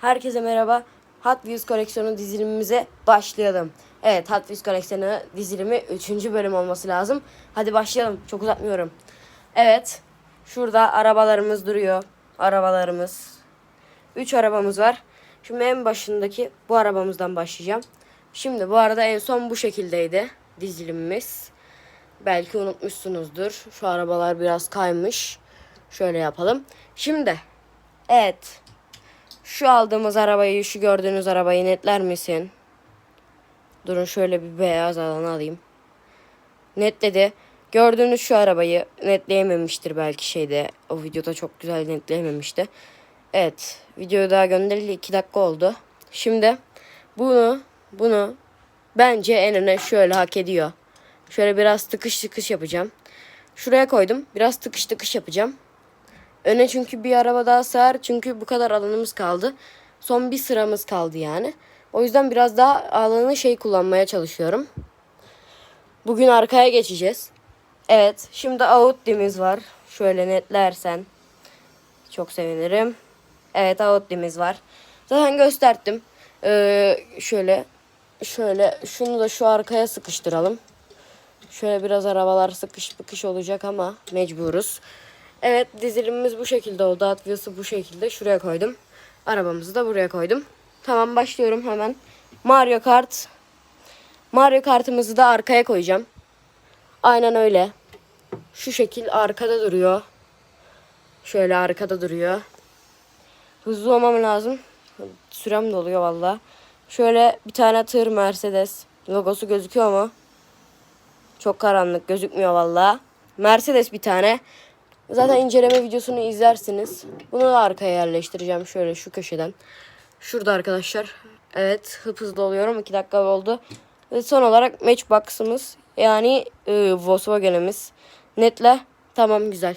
Herkese merhaba. Hot Wheels koleksiyonu dizilimimize başlayalım. Evet Hot Wheels koleksiyonu dizilimi 3. bölüm olması lazım. Hadi başlayalım. Çok uzatmıyorum. Evet. Şurada arabalarımız duruyor. Arabalarımız. 3 arabamız var. Şimdi en başındaki bu arabamızdan başlayacağım. Şimdi bu arada en son bu şekildeydi dizilimimiz. Belki unutmuşsunuzdur. Şu arabalar biraz kaymış. Şöyle yapalım. Şimdi evet. Şu aldığımız arabayı, şu gördüğünüz arabayı netler misin? Durun şöyle bir beyaz alan alayım. Netledi. Gördüğünüz şu arabayı netleyememiştir belki şeyde. O videoda çok güzel netleyememişti. Evet. Videoyu daha gönderildi 2 dakika oldu. Şimdi bunu bunu bence en öne şöyle hak ediyor. Şöyle biraz tıkış tıkış yapacağım. Şuraya koydum. Biraz tıkış tıkış yapacağım. Öne çünkü bir araba daha sığar. Çünkü bu kadar alanımız kaldı. Son bir sıramız kaldı yani. O yüzden biraz daha alanı şey kullanmaya çalışıyorum. Bugün arkaya geçeceğiz. Evet. Şimdi Audi'miz var. Şöyle netlersen. Çok sevinirim. Evet Audi'miz var. Zaten gösterdim. Ee, şöyle şöyle şunu da şu arkaya sıkıştıralım. Şöyle biraz arabalar sıkış bıkış olacak ama mecburuz. Evet dizilimimiz bu şekilde oldu. Wheels'ı bu şekilde şuraya koydum. Arabamızı da buraya koydum. Tamam başlıyorum hemen. Mario Kart. Mario Kart'ımızı da arkaya koyacağım. Aynen öyle. Şu şekil arkada duruyor. Şöyle arkada duruyor. Hızlı olmam lazım. Sürem doluyor valla. Şöyle bir tane tır Mercedes. Logosu gözüküyor mu? Çok karanlık gözükmüyor valla. Mercedes bir tane. Zaten inceleme videosunu izlersiniz. Bunu da arkaya yerleştireceğim şöyle şu köşeden. Şurada arkadaşlar. Evet hıp hızlı oluyorum. 2 dakika oldu. Ve son olarak Matchbox'ımız yani e, Volkswagen'imiz. Netle tamam güzel.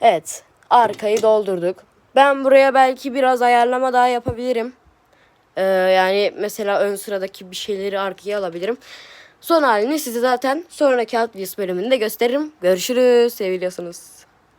Evet arkayı doldurduk. Ben buraya belki biraz ayarlama daha yapabilirim. Ee, yani mesela ön sıradaki bir şeyleri arkaya alabilirim. Son halini size zaten sonraki Wheels bölümünde gösteririm. Görüşürüz. Seviliyorsunuz.